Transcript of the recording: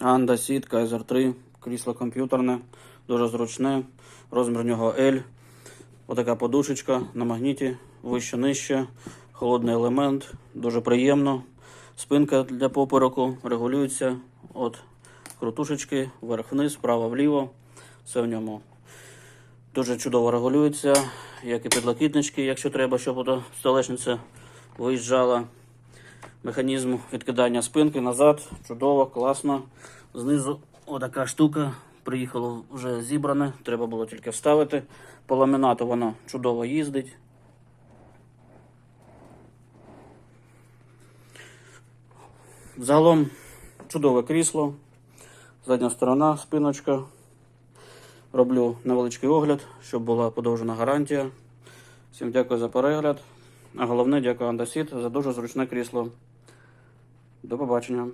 Анда Сіт Kaiser 3, крісло комп'ютерне, дуже зручне, розмір нього L. Отака подушечка на магніті, вище нижче, холодний елемент, дуже приємно. Спинка для попереку регулюється от крутушечки, вверх-вниз, вправо-вліво. Все в ньому дуже чудово регулюється, як і підлокітнички, якщо треба, щоб столешниця виїжджала. Механізм відкидання спинки назад. Чудово, класно. Знизу отака штука. Приїхало вже зібране, треба було тільки вставити. По ламінату воно чудово їздить. Загалом чудове крісло. Задня сторона, спиночка. Роблю невеличкий огляд, щоб була подовжена гарантія. Всім дякую за перегляд. А головне, дякую Андасіт за дуже зручне крісло. До побачення.